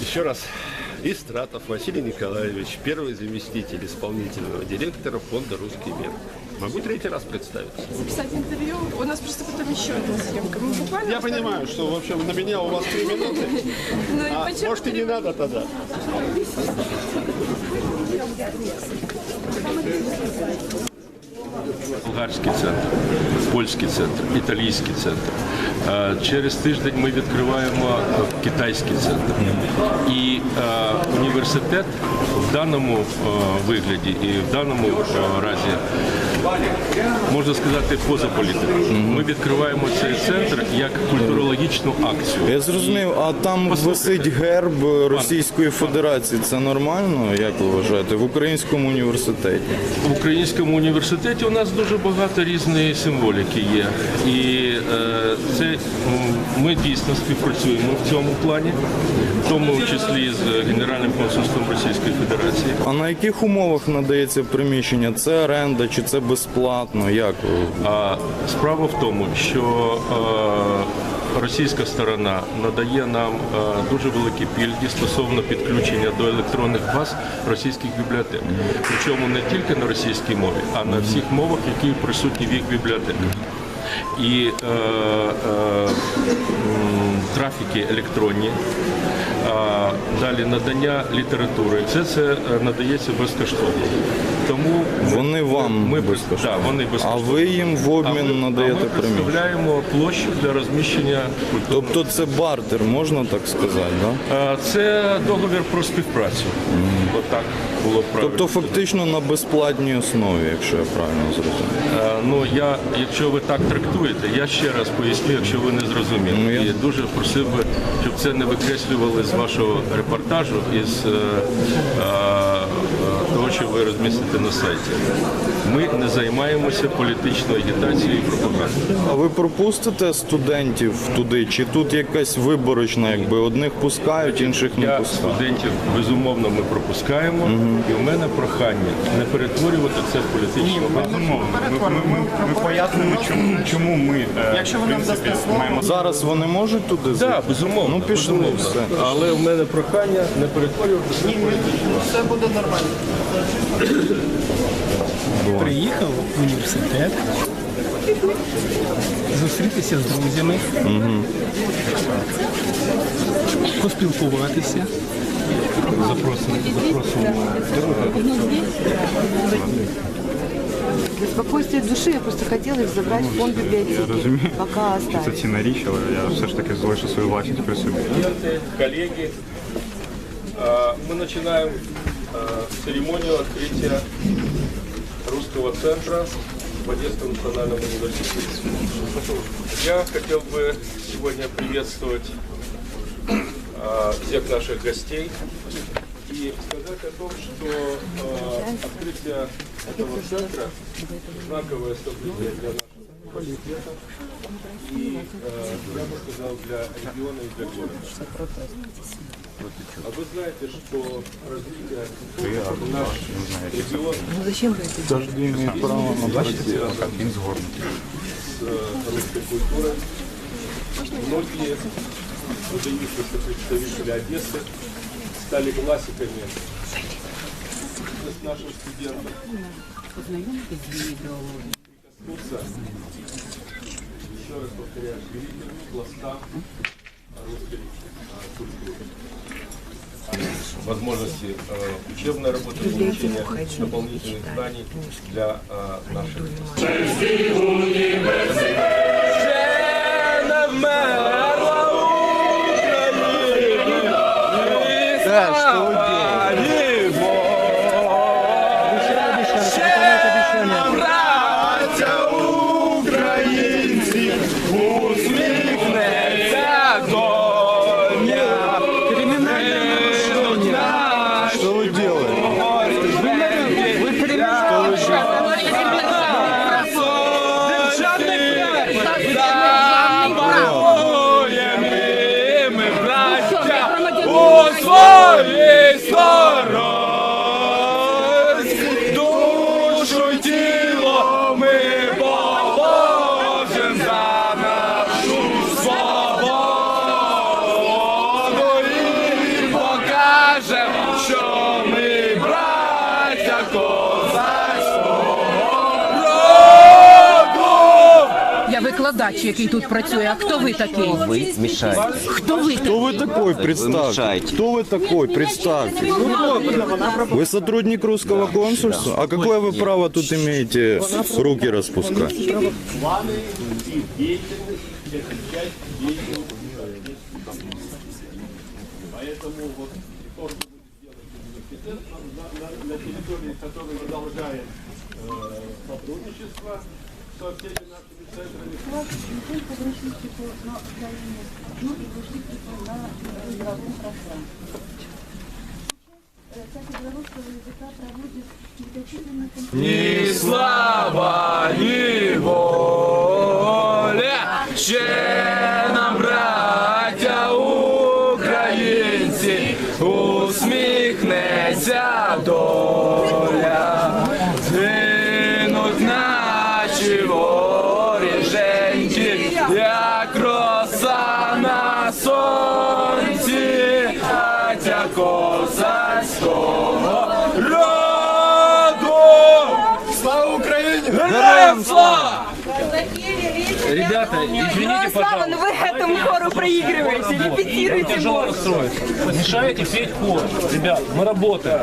Еще раз. Истратов Василий Николаевич, первый заместитель исполнительного директора фонда «Русский мир». Могу третий раз представиться. записать интервью. У нас просто потом еще одна съемка. Мы буквально... Я понимаю, что, в общем, на меня у вас три минуты. Ну, А может и не надо тогда. Болгарський центр, польський центр, італійський центр. Через тиждень ми відкриваємо китайський центр. І університет в даному е, вигляді і в даному е, разі можна сказати поза політикою. Ми відкриваємо цей центр як культурологічну акцію. Я зрозумів, а там висить герб Російської Федерації. Це нормально, як ви вважаєте, в українському університеті? В українському університеті у нас дуже багато різної символіки є. І е, це ми дійсно співпрацюємо в цьому плані, в тому числі з Генеральним консульством Російської Федерації. А на яких умовах надається приміщення? Це оренда чи це безплатно? Як? А справа в тому, що е, російська сторона надає нам е, дуже великі пільги стосовно підключення до електронних баз російських бібліотек. Причому не тільки на російській мові, а на всіх мовах, які присутні в їх бібліотеках. І е, е, м, трафіки електронні, далі надання літератури. Все це е, надається безкоштовно. Тому ми- вам ми, безкоштовно? Да, вони А ви їм в А обмін ми- надаєте а ми представляємо площу для розміщення культурного. Тобто це бартер, можна так сказати, да? Це договір про співпрацю. Отак було правильно. Тобто фактично на безплатній основі, якщо я правильно зрозумів. Е, Ну я, якщо ви так трактуєте, я ще раз поясню, якщо ви не зрозуміли. Ну, я- І дуже просив би, щоб це не викреслювали з вашого репортажу із е, е, того, що ви розмістите на сайті. Ми не займаємося політичною агітацією і пропагандою. А ви пропустите студентів туди? Чи тут якась виборочна, якби одних пускають, інших не Я пускають? студентів безумовно ми пропускаємо, і у мене прохання не перетворювати це в політичну. Безумовно. Ми, ми, ми, ми пояснимо, чому, чому ми е, в принципі, маємо Зараз вони можуть туди зайти? Так, безумовно. Ну пішли безумовно. все. Але в мене прохання не перетворювати це в політичну. Приїхав в університет зустрітися з друзями, поспілкуватися. Запросимо, запросимо. Для спокойствия души я просто хотела их забрать в фонд библиотеки, розумію. пока Це оставить. цінна річ, але я все ж таки залишу свою власність при собі. Мы начинаем а, церемонию открытия русского центра в Одесском национальном университете. Я хотел бы сегодня приветствовать а, всех наших гостей и сказать о том, что а, открытие этого центра знаковое событие для нашего университета и, э, я бы сказал, для региона и для города. А вы знаете, что развитие наш регион Завжди имеють право на згорнутий. с э, русской культурой. Многие выдающиеся представители Одессы стали классиками с наших студентов. Прикоснуться, еще раз повторяю, к великим пластам русской культуры. Возможности э, учебной работы, получения дополнительных знаний для э, наших Що викладач, який тут працює. А хто ви такий? Вы мешаете. Хто ви Кто вы такой? Представьте. мешаете. Кто вы такой? Представьте. Вы сотрудник русского консульства? А какое вы право тут имеете руки распускать? на территории, который продолжает э, сотрудничество со всеми нашими центрами. Ни слава, ни воля, роса на сонці, браття козацького роду. Слава Україні! Героям слава! Ребята, извините, Слава, ну пожалуйста. вы этому хору проигрываете, репетируйте Тяжело больше. расстроиться. Мешаете петь хор. Ребят, мы работаем.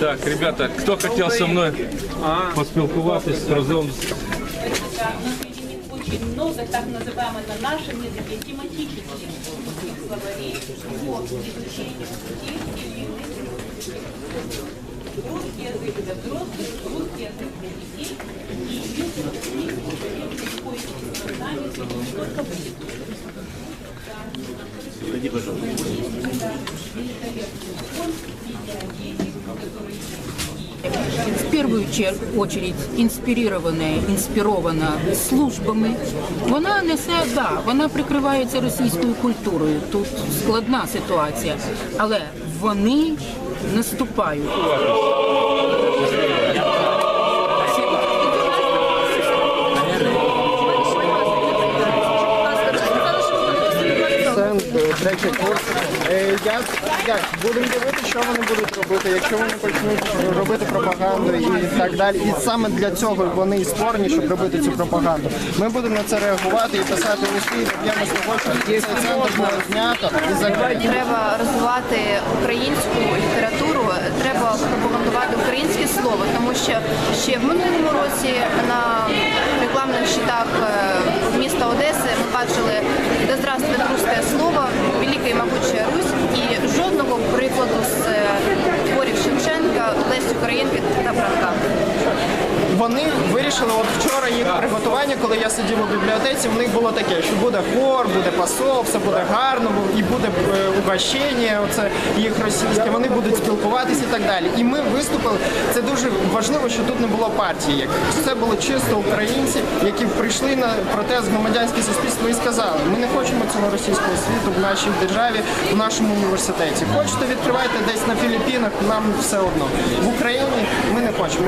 Так, ребята, кто хотел со мной поспілкуватись разом з очень много так называемой на нашем языке тематических словарей по изучению детей русский язык для взрослых, русский язык для детей. И единственное, что мы используем нами, только будет. Зайди, пожалуйста. Великолепный фонд, медиагетик, который в первую чер- очередь інспірірована, інспірована службами. Вона несе, да, вона прикривається російською культурою. Тут складна ситуація, але вони наступають. Третій курс. Е, Я, як, будемо дивитися, що вони будуть робити, якщо вони почнуть робити пропаганду і так далі. І саме для цього вони і створені, щоб робити цю пропаганду. Ми будемо на це реагувати і писати листи, і доб'ємося того, щоб цей центр було знято і закрито. Треба розвивати українську літературу, треба пропагандувати українське слово, тому що ще в минулому році на рекламних щитах е, міста Одеси бачили. «Да здравствует русское слово», «Велика і могуча Русь» і жодного прикладу з е, творів Шевченка, Лесі Українки вирішили, от вчора їх приготування, коли я сидів у бібліотеці, в них було таке, що буде хор, буде пасов, все буде гарно, і буде е, угощення, оце їх російське, вони будуть спілкуватися і так далі. І ми виступили. Це дуже важливо, що тут не було партії. Це було чисто українці, які прийшли на протест громадянське суспільство і сказали: ми не хочемо цього російського світу в нашій державі, в нашому університеті. Хочете відкривайте десь на Філіппінах, нам все одно. В Україні ми не хочемо.